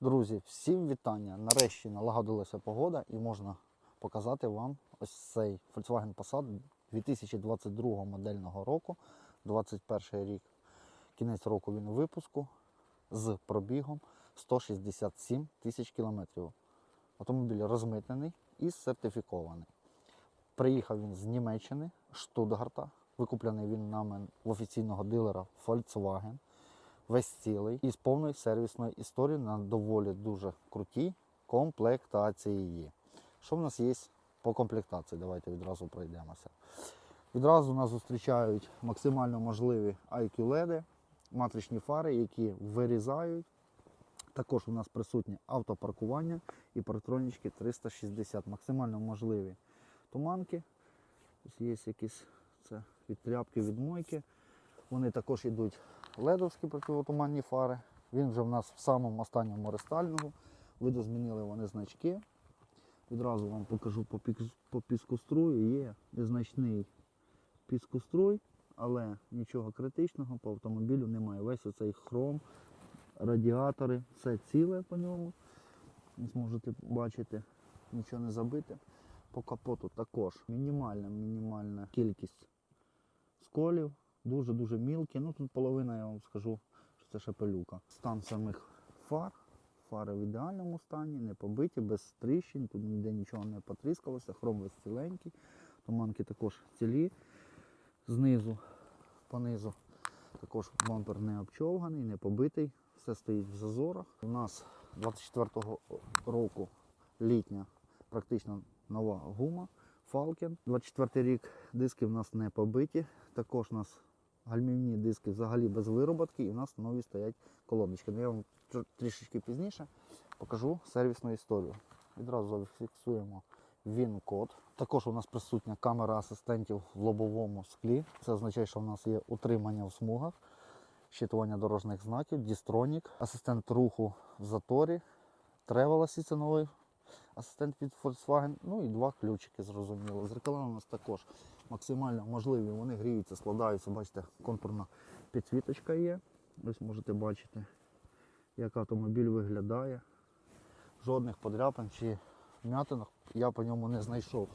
Друзі, всім вітання! Нарешті налагодилася погода і можна показати вам ось цей Volkswagen Passat 2022 модельного року, 21 рік. Кінець року він випуску з пробігом 167 тисяч кілометрів. Автомобіль розмитнений і сертифікований. Приїхав він з Німеччини, Штутгарта. Викуплений він нами в офіційного дилера Volkswagen весь цілий і з повною сервісною історією на доволі дуже крутій комплектації. Що в нас є по комплектації? Давайте відразу пройдемося. Відразу нас зустрічають максимально можливі IQ LED, матричні фари, які вирізають. Також у нас присутнє автопаркування і партронічки 360. Максимально можливі туманки. Ось є якісь це від тряпки, від мойки. Вони також йдуть ледовські противотуманні фари. Він вже в нас в самому останньому рестайлінгу. Видозмінили вони значки. Відразу вам покажу по, пік- по піскострую. Є незначний піскоструй, але нічого критичного по автомобілю немає. Весь оцей хром, радіатори, все ціле по ньому. Ось можете бачити, нічого не забите. По капоту також мінімальна, мінімальна кількість сколів, дуже-дуже мілкі. Ну тут половина, я вам скажу, що це шепелюка. Стан самих фар. Фари в ідеальному стані, не побиті, без тріщин, тут ніде нічого не потріскалося, хром весь ціленький, туманки також цілі. Знизу, понизу також бампер не обчовганий, не побитий, все стоїть в зазорах. У нас 24-го року літня, практично нова гума. Falcon. 24 рік диски в нас не побиті. Також у нас гальмівні диски взагалі без вироботки і в нас нові стоять колодочки. Ну, я вам тр- трішечки пізніше покажу сервісну історію. Відразу зафіксуємо він-код. Також у нас присутня камера асистентів в лобовому склі. Це означає, що в нас є утримання в смугах, щитування дорожніх знаків, дістронік, асистент руху в заторі, тревел новий асистент від Volkswagen, ну і два ключики, зрозуміло. Зеркала у нас також максимально можливі, вони гріються, складаються, бачите, контурна підсвіточка є. Ось можете бачити, як автомобіль виглядає. Жодних подряпин чи вмятинок я по ньому не знайшов.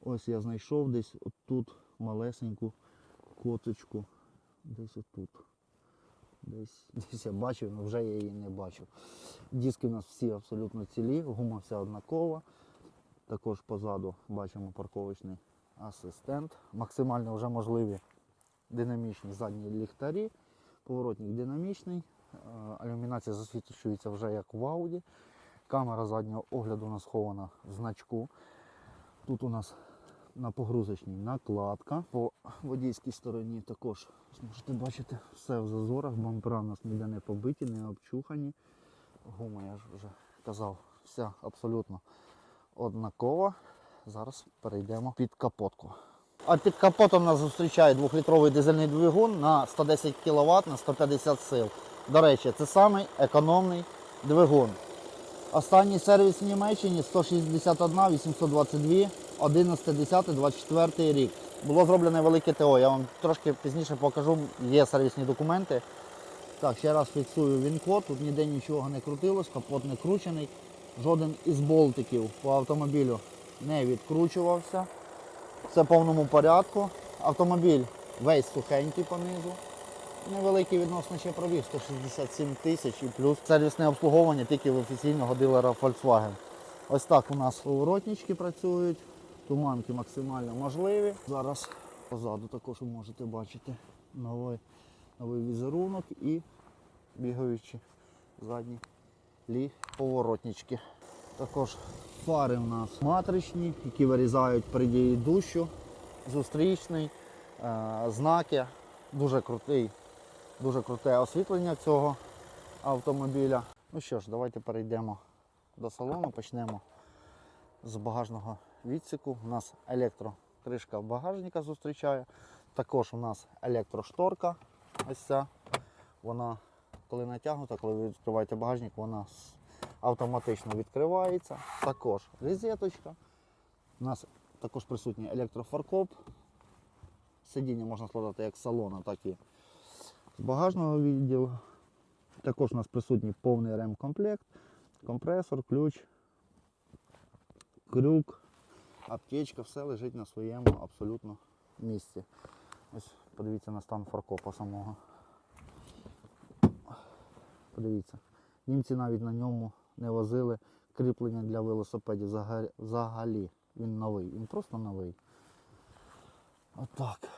Ось я знайшов десь отут малесеньку коточку. Десь отут. Десь, десь я бачив, але вже я її не бачив. Диски у нас всі абсолютно цілі, гума вся однакова. Також позаду бачимо парковочний асистент. Максимально вже можливі динамічні задні ліхтарі. Поворотник динамічний. Е, Ілюмінація засвітлюється вже як в Audi. Камера заднього огляду у нас схована в значку. Тут у нас на погрузочній накладка. По водійській стороні також можете бачити все в зазорах. Бампера у нас ніде не побиті, не обчухані. Гума, я ж вже казав, вся абсолютно однакова. Зараз перейдемо під капотку. А під капотом нас зустрічає 2-літровий дизельний двигун на 110 кВт на 150 сил. До речі, це самий економний двигун. Останній сервіс в Німеччині 161 822 11 24 рік. Було зроблене велике ТО. Я вам трошки пізніше покажу, є сервісні документи. Так, ще раз фіксую він-код, тут ніде нічого не крутилось, капот не кручений. Жоден із болтиків по автомобілю не відкручувався. Все в повному порядку. Автомобіль весь сухенький понизу. Невеликий відносно ще пробіг 167 тисяч і плюс сервісне обслуговування тільки в офіційного дилера Volkswagen. Ось так у нас поворотнички працюють, туманки максимально можливі. Зараз позаду також ви можете бачити новий, новий візерунок і бігаючі задні лі поворотнички. Також фари у нас матричні, які вирізають при дії дощу, зустрічний, е, знаки. Дуже крутий, дуже круте освітлення цього автомобіля. Ну що ж, давайте перейдемо до салону, почнемо з багажного відсіку. У нас електрокришка багажника зустрічає. Також у нас електрошторка. Ось ця. Вона, коли натягнута, коли ви відкриваєте багажник, вона автоматично відкривається. Також розеточка. У нас також присутній електрофаркоп. Сидіння можна складати як з салона, так і з багажного відділу. Також у нас присутній повний ремкомплект. компресор, ключ, крюк, аптечка, все лежить на своєму абсолютно місці. Ось подивіться на стан фаркопа самого. Подивіться. Німці навіть на ньому не возили кріплення для велосипедів взагалі. Він новий, він просто новий. Отак.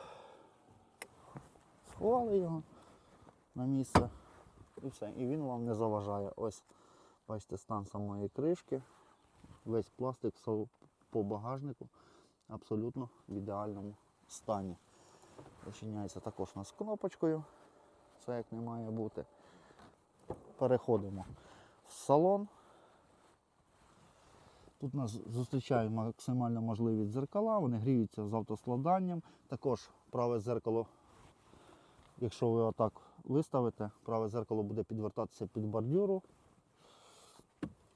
Сховали його на місце і все. І він вам не заважає. Ось, бачите, стан самої кришки. Весь пластик по багажнику абсолютно в ідеальному стані. Зачиняється також у нас кнопочкою. Все як не має бути. Переходимо в салон. Тут нас зустрічають максимально можливі дзеркала, вони гріються з автоскладанням. Також праве зеркало, якщо ви отак виставите, праве зеркало буде підвертатися під бордюру.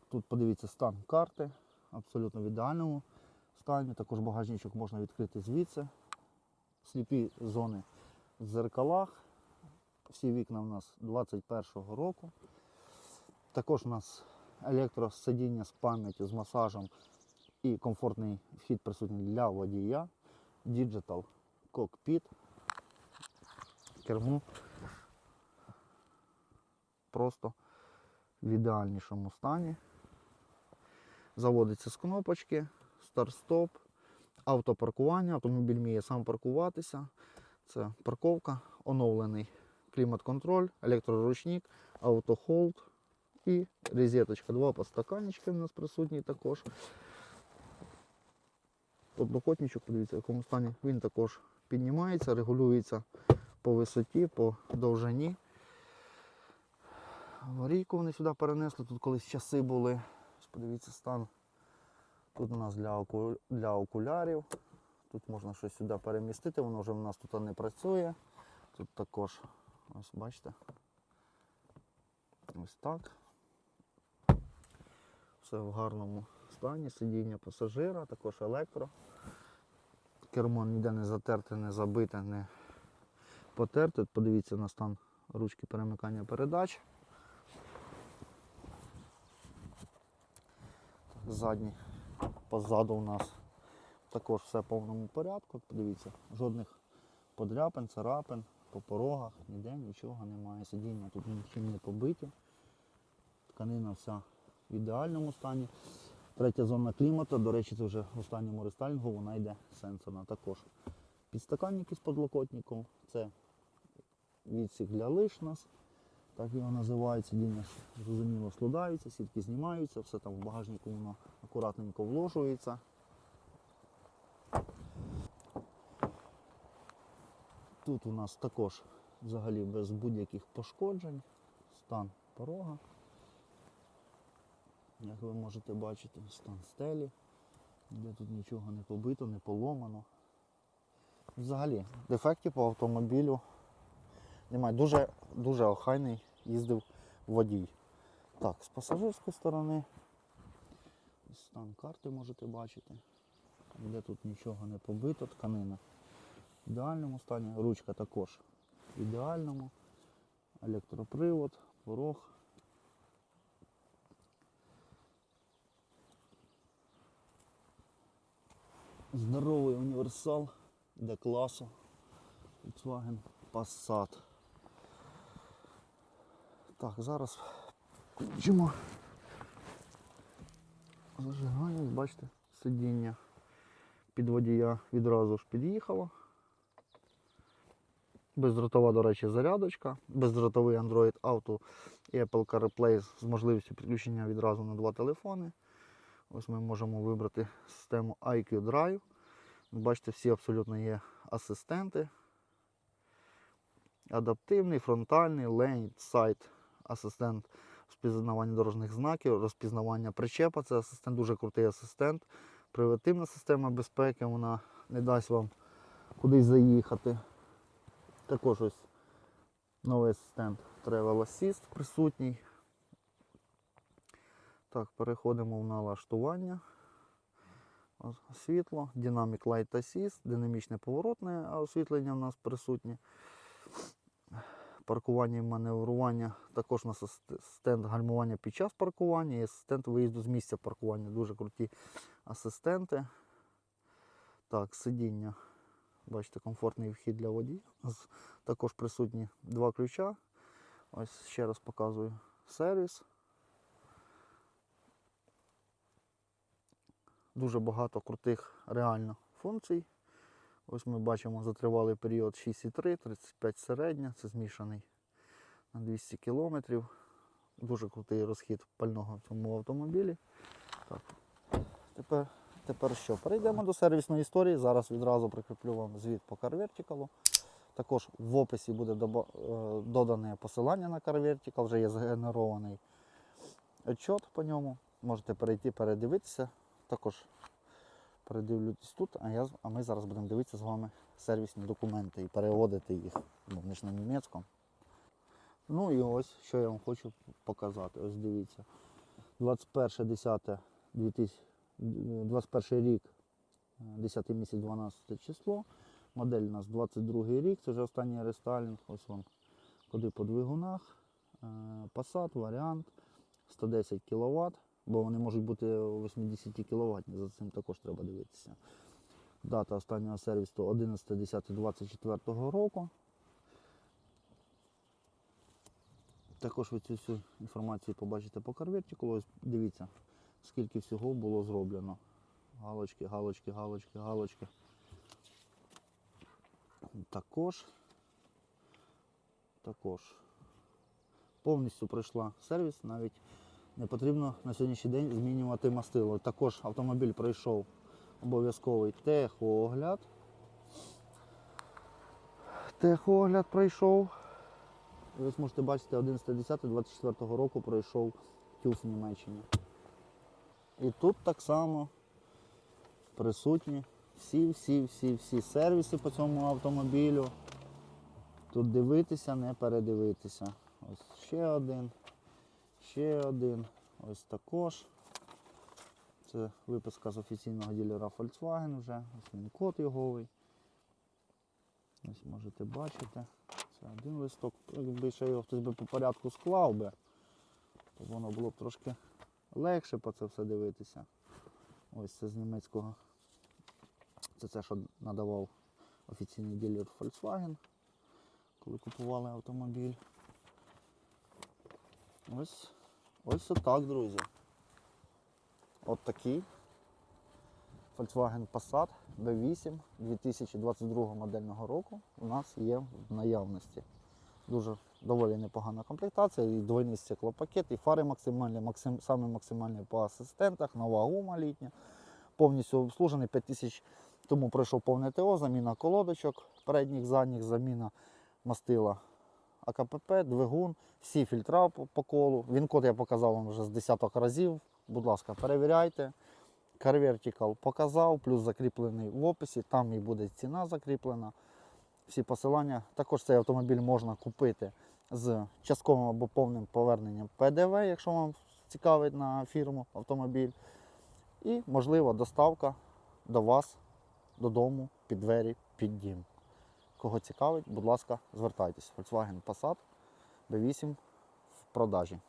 Тут подивіться стан карти, абсолютно в ідеальному стані. Також багажничок можна відкрити звідси. Сліпі зони в дзеркалах. Всі вікна у нас 21-го року. Також у нас електросидіння з пам'яттю, з масажем і комфортний вхід присутній для водія. Digital Cockpit. Кермо просто в ідеальнішому стані. Заводиться з кнопочки, старт-стоп, автопаркування, автомобіль вміє сам паркуватися. Це парковка, оновлений клімат-контроль, електроручник, автохолд і розеточка. Два подстаканнички у нас присутні також. Подлокотничок, подивіться, в якому стані він також піднімається, регулюється по висоті, по довжині. Аварійку вони сюди перенесли, тут колись часи були. Подивіться стан. Тут у нас для, оку... для окулярів. Тут можна щось сюди перемістити, воно вже в нас тут не працює. Тут також, ось бачите. Ось так. Все в гарному стані. Сидіння пасажира, також електро. Кермо ніде не затерте, не забите, не потерте. Подивіться на стан ручки перемикання передач. Задній позаду у нас також все в повному порядку. Подивіться, жодних подряпин, царапин, по порогах, ніде нічого немає. Сидіння тут нічим не побиті. Тканина вся в ідеальному стані. Третя зона клімату, до речі, це вже в останньому рестайлінгу вона йде сенсорна також. Підстаканники з подлокотником, це відсік для лиш нас, так його називають. Сидіння зрозуміло складаються, сітки знімаються, все там в багажнику воно акуратненько вложується. Тут у нас також взагалі без будь-яких пошкоджень, стан порога. Як ви можете бачити, стан стелі, де тут нічого не побито, не поломано. Взагалі, дефектів по автомобілю немає. Дуже, дуже охайний їздив водій. Так, з пасажирської сторони стан карти можете бачити. Де тут нічого не побито, тканина в ідеальному стані, ручка також в ідеальному, електропривод, порог. Здоровий універсал для класу Volkswagen Passat. Так, зараз включимо зажигання, бачите, сидіння під водія відразу ж під'їхало. Бездротова, до речі, зарядочка, бездротовий Android Auto і Apple CarPlay з можливістю підключення відразу на два телефони. Ось ми можемо вибрати систему IQ Drive. Бачите, всі абсолютно є асистенти. Адаптивний, фронтальний, лейн, сайт, асистент розпізнавання дорожніх знаків, розпізнавання причепа. Це асистент, дуже крутий асистент. Превентивна система безпеки, вона не дасть вам кудись заїхати. Також ось новий асистент Travel Assist присутній. Так, переходимо в налаштування. Світло, Dynamic Light Assist, динамічне поворотне освітлення у нас присутнє. паркування і маневрування. Також у нас стенд гальмування під час паркування і асистент виїзду з місця паркування. Дуже круті асистенти. Так, сидіння. Бачите, комфортний вхід для водія. Також присутні два ключа. Ось ще раз показую сервіс. Дуже багато крутих реально функцій. Ось ми бачимо за тривалий період 6,3, 35 середня, це змішаний на 200 км. Дуже крутий розхід пального в цьому автомобілі. Так. Тепер, тепер що? Перейдемо до сервісної історії. Зараз відразу прикріплю вам звіт по Car Vertical. Також в описі буде е, додане посилання на Car Vertical, вже є згенерований отчет по ньому. Можете перейти, передивитися. Також передивлюйтесь тут, а, я, а ми зараз будемо дивитися з вами сервісні документи і переводити їх, бо вони ж на німецькому. Ну і ось, що я вам хочу показати. Ось дивіться. 21.10.2000 21 рік, е, 10 місяць, 12 число. Модель у нас 22 рік, це вже останній рестайлінг. Ось вам куди по двигунах. Е, Passat, варіант 110 кВт, бо вони можуть бути 80 кВт, за цим також треба дивитися. Дата останнього сервісу 11.10.24 року. Також ви цю всю інформацію побачите по карвертику. Ось дивіться, скільки всього було зроблено. Галочки, галочки, галочки, галочки. Також, також повністю пройшла сервіс, навіть не потрібно на сьогоднішній день змінювати мастило. Також автомобіль пройшов обов'язковий техогляд. Техогляд пройшов. І ось можете бачити, 11.10.24 року пройшов тюф в Німеччині. І тут так само присутні всі, всі, всі, всі сервіси по цьому автомобілю. Тут дивитися, не передивитися. Ось ще один, ще один. Ось також. Це виписка з офіційного ділера Volkswagen вже. Ось він код йоговий. Ось можете бачити. Це один листок. Якби ще його хтось би по порядку склав би, то воно було б трошки легше по це все дивитися. Ось це з німецького. Це те, що надавав офіційний дилер Volkswagen, коли купували автомобіль. Ось ось отак, друзі. От такий Volkswagen Passat B8 2022 модельного року у нас є в наявності. Дуже доволі непогана комплектація, і двойний стеклопакет, і фари максимальні, максим, саме максимальні по асистентах, нова гума літня, повністю обслужений 5000 тому пройшов повне ТО, заміна колодочок, передніх, задніх, заміна мастила АКПП, двигун, всі фільтра по, по колу. Він код я показав вам вже з десяток разів. Будь ласка, перевіряйте. CarVertical показав, плюс закріплений в описі, там і буде ціна закріплена. Всі посилання. Також цей автомобіль можна купити з частковим або повним поверненням ПДВ, якщо вам цікавить на фірму автомобіль. І, можливо, доставка до вас додому, під двері, під дім. Кого цікавить, будь ласка, звертайтесь. Volkswagen Passat B8 в продажі.